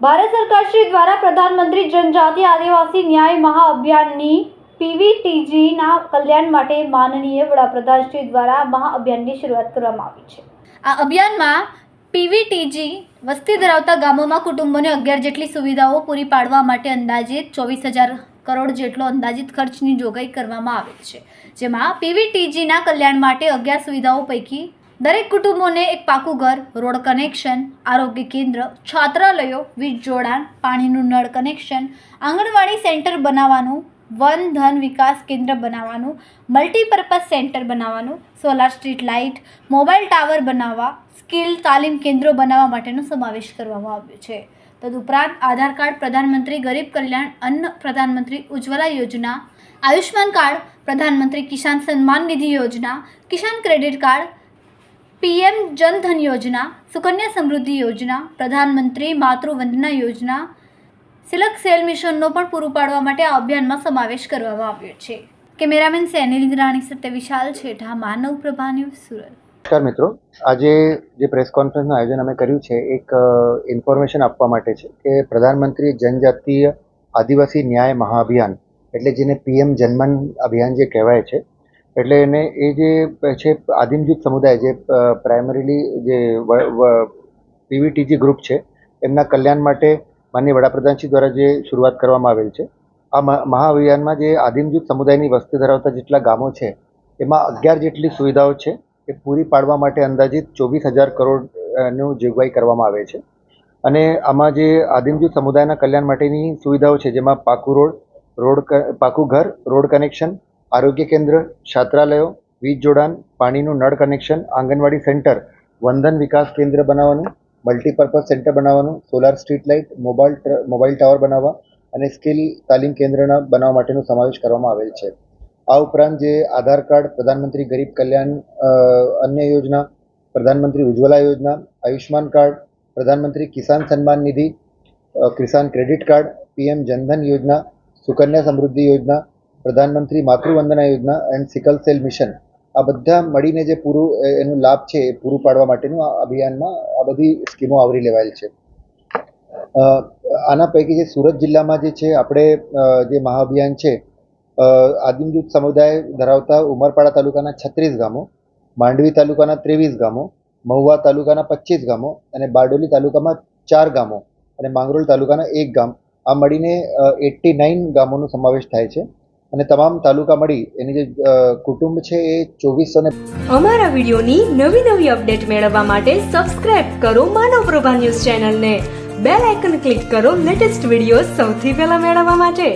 ભારત સરકાર શ્રી દ્વારા પ્રધાનમંત્રી જનજાતિ આદિવાસી ન્યાય મહાઅભિયાનની પીવીટીજીના કલ્યાણ માટે માનનીય વડાપ્રધાન શ્રી દ્વારા મહાઅભિયાનની શરૂઆત કરવામાં આવી છે. આ અભિયાનમાં પીવીટીજી વસ્તી ધરાવતા ગામોમાં કુટુંબોને અગિયાર જેટલી સુવિધાઓ પૂરી પાડવા માટે અંદાજિત ચોવીસ હજાર કરોડ જેટલો અંદાજિત ખર્ચની જોગવાઈ કરવામાં આવે છે. જેમાં પીવીટીજીના કલ્યાણ માટે અગિયાર સુવિધાઓ પૈકી દરેક કુટુંબોને એક પાકું ઘર, રોડ કનેક્શન, આરોગ્ય કેન્દ્ર, છાત્રાલયો, વીજ જોડાણ, પાણીનું નળ કનેક્શન, આંગણવાડી સેન્ટર બનાવવાનું વન ધન વિકાસ કેન્દ્ર બનાવવાનું, મલ્ટીપર્પઝ સેન્ટર બનાવવાનું, solar street light, mobile tower બનાવવા, સ્કિલ તાલીમ કેન્દ્રો બનાવવા માટેનો સમાવેશ કરવામાં આવ્યો છે. તદુપરાંત આધાર કાર્ડ પ્રધાનમંત્રી ગરીબ કલ્યાણ અન્ન પ્રધાનમંત્રી ઉજ્જવલા યોજના આયુષ્માન કાર્ડ પ્રધાનમંત્રી Kisan Samman Nidhi Yojana, Kisan credit card, PM Jandhan Yojana, Sukanya Samriddhi યોજના, પ્રધાનમંત્રી માતૃવંદના યોજના સિલક સેલ મિશનનો પણ પૂરું પાડવા માટે આ અભિયાનમાં સમાવેશ કરવામાં આવ્યો છે. Cameraman Senil Rani Satya Vishal Chhetha Manav Prabha news, Surat. નમસ્કાર મિત્રો. આજે જે પ્રેસ કોન્ફરન્સનું આયોજન અમે કર્યું છે, એક ઇન્ફોર્મેશન આપવા માટે છે કે પ્રધાનમંત્રી જનજાતીય આદિવાસી ન્યાય મહાઅભિયાન, એટલે જેને પીએમ જનમન અભિયાન જે કહેવાય છે, એટલે એને એ જે છે આદિમ સમુદાય જે પ્રાઇમરીલી જે પીવીટીજી ગ્રુપ છે, એમના કલ્યાણ માટે માનનીય વડાપ્રધાનશ્રી દ્વારા જે શરૂઆત કરવામાં આવેલ છે, આ મહા- મહાઅભિયાનમાં જે આદિમ સમુદાયની વસ્તી ધરાવતા જેટલા ગામો છે, એમાં અગિયાર જેટલી સુવિધાઓ છે, એ પૂરી પાડવા માટે અંદાજિત ચોવીસ હજાર કરોડનું જોગવાઈ કરવામાં આવે છે. અને આમાં જે આદિમ જૂથ સમુદાયના કલ્યાણ માટેની સુવિધાઓ છે, જેમાં પાકું રોડ રોડ પાકું ઘર, રોડ કનેક્શન, આરોગ્ય કેન્દ્ર, છાત્રાલયો, વીજ જોડાણ, પાણીનું નળ કનેક્શન, આંગણવાડી સેન્ટર, વંદન વિકાસ કેન્દ્ર બનાવવાનું મલ્ટીપર્પઝ સેન્ટર બનાવવાનું solar street light mobile mobile tower બનાવવા અને સ્કિલ તાલીમ કેન્દ્રના બનાવવા માટેનો સમાવેશ કરવામાં આવેલ છે. આ ઉપરાંત જે આધાર કાર્ડ, પ્રધાનમંત્રી ગરીબ કલ્યાણ અન્ય યોજના, પ્રધાનમંત્રી ઉજ્જવલા યોજના Ayushman card, Pradhanmantri Kisan Samman Nidhi Kisan credit card, PM Jandhan Yojana, Sukanya Samriddhi યોજના, પ્રધાનમંત્રી માતૃવંદના યોજના, એન્ડ સિકલ સેલ મિશન. આ બધા મળીને જે પૂરું એનું લાભ છે, એ પૂરું પાડવા માટેનું આ અભિયાનમાં આ બધી સ્કીમો આવરી લેવાયેલ છે. આના પૈકી જે સુરત જિલ્લામાં જે છે, આપણે જે મહાઅભિયાન છે આદિમ જૂથ સમુદાય ધરાવતા ઉમરપાડા તાલુકાના છત્રીસ ગામો, માંડવી તાલુકાના ત્રેવીસ ગામો, મહુવા તાલુકાના પચીસ ગામો અને બારડોલી તાલુકામાં ચાર ગામો અને માંગરોળ તાલુકાના એક ગામ. આ મળીને એટ્ટી નાઇન ગામોનો સમાવેશ થાય છે. અને તમામ તાલુકા મળી એની જે કુટુંબ છે એ ચોવીસો ને અમારા વિડીયોની નવી નવી અપડેટ મેળવવા માટે સબસ્ક્રાઇબ કરો માનવ પ્રભા ન્યૂઝ ચેનલને. બેલ આઇકન ક્લિક કરો લેટેસ્ટ વીડિયો સૌથી પહેલા મેળવવા માટે.